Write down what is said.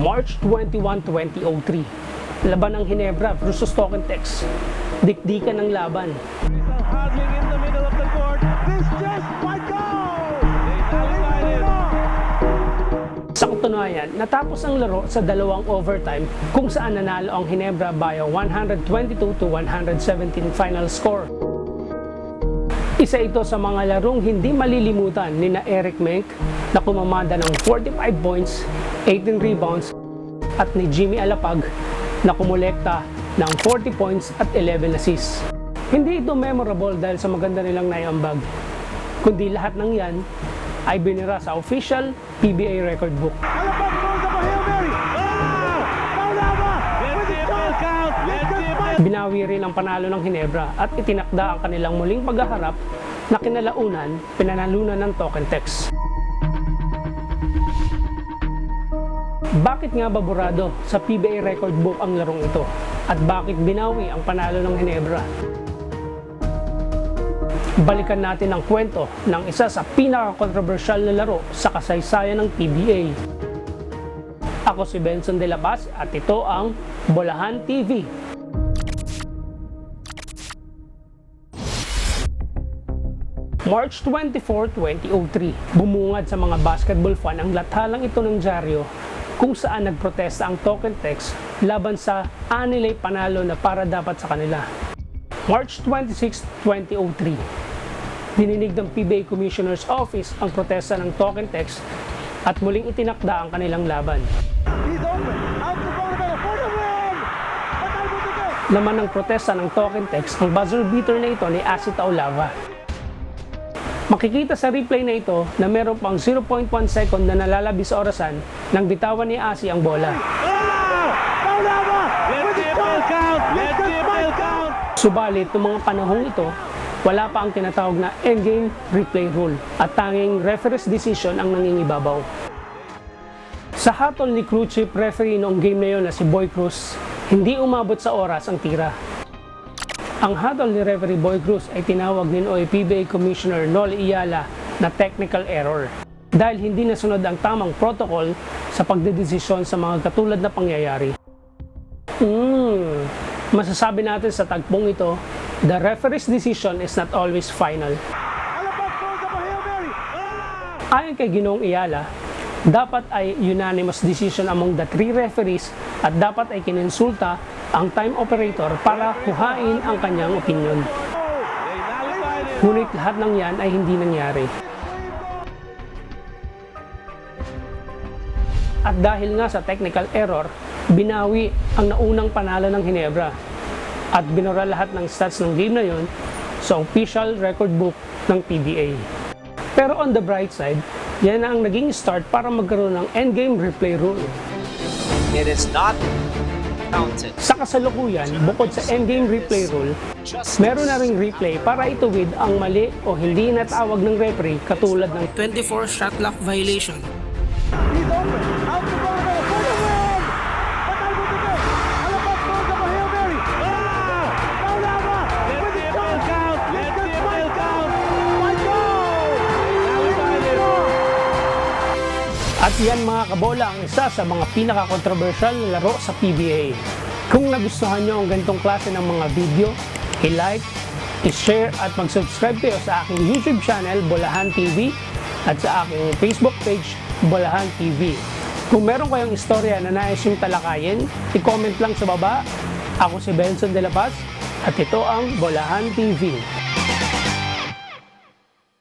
March 21, 2003. Laban ng Hinebra versus Token Tex. Dikdikan ng laban. Sa katunayan, natapos ang laro sa dalawang overtime kung saan nanalo ang Hinebra by a 122 to 117 final score. Isa ito sa mga larong hindi malilimutan ni na Eric Menk na kumamada ng 45 points, 18 rebounds at ni Jimmy Alapag na kumulekta ng 40 points at 11 assists. Hindi ito memorable dahil sa maganda nilang naiambag, kundi lahat ng yan ay binira sa official PBA record book. Alapag Binawi rin ang panalo ng Hinebra at itinakda ang kanilang muling paghaharap na kinalaunan pinanalunan ng Token Tex. Bakit nga ba burado sa PBA record book ang larong ito? At bakit binawi ang panalo ng Hinebra? Balikan natin ang kwento ng isa sa pinaka-controversial na laro sa kasaysayan ng PBA. Ako si Benson De La Paz at ito ang Bolahan TV. March 24, 2003, bumungad sa mga basketball fan ang lathalang ito ng dyaryo kung saan nagprotesta ang Token Tex laban sa anilay panalo na para dapat sa kanila. March 26, 2003, dininig ng PBA Commissioner's Office ang protesta ng Token Tex at muling itinakda ang kanilang laban. Laman ng protesta ng Token Tex ang buzzer beater na ito ni Asi Taulava. Makikita sa replay na ito na meron pang 0.1 second na nalalabi sa orasan nang bitawan ni Asi ang bola. Subalit, noong mga panahong ito, wala pa ang tinatawag na endgame replay rule at tanging referee's decision ang nangingibabaw. Sa hatol ni crew chief referee noong game na yon na si Boy Cruz, hindi umabot sa oras ang tira. Ang hatol ni referee Boy Cruz ay tinawag ni Noy PBA Commissioner Noli Iyala na technical error dahil hindi nasunod ang tamang protocol sa pagdedesisyon sa mga katulad na pangyayari. Hmm, masasabi natin sa tagpong ito, the referee's decision is not always final. Ayon kay Ginoong Iyala, dapat ay unanimous decision among the three referees at dapat ay kinonsulta ang time operator para huhain ang kanyang opinion. Ngunit lahat ng yan ay hindi nangyari. At dahil nga sa technical error, binawi ang naunang panalo ng Hinebra at binura lahat ng stats ng game na yon sa official record book ng PBA. Pero on the bright side, yan ang naging start para magkaroon ng endgame replay rule. It is not counted. Sa kasalukuyan, bukod sa endgame replay rule, meron na ring replay para ituwid ang mali o hindi natawag ng referee katulad ng 24 shot clock violation At yan mga kabola ang isa sa mga pinaka-controversial na laro sa PBA. Kung nagustuhan nyo ang ganitong klase ng mga video, i-like, i-share at mag-subscribe kayo sa aking YouTube channel, Bolahan TV at sa aking Facebook page, Bolahan TV. Kung meron kayong istorya na nais yung talakayin, i-comment lang sa baba. Ako si Benson De La Paz at ito ang Bolahan TV.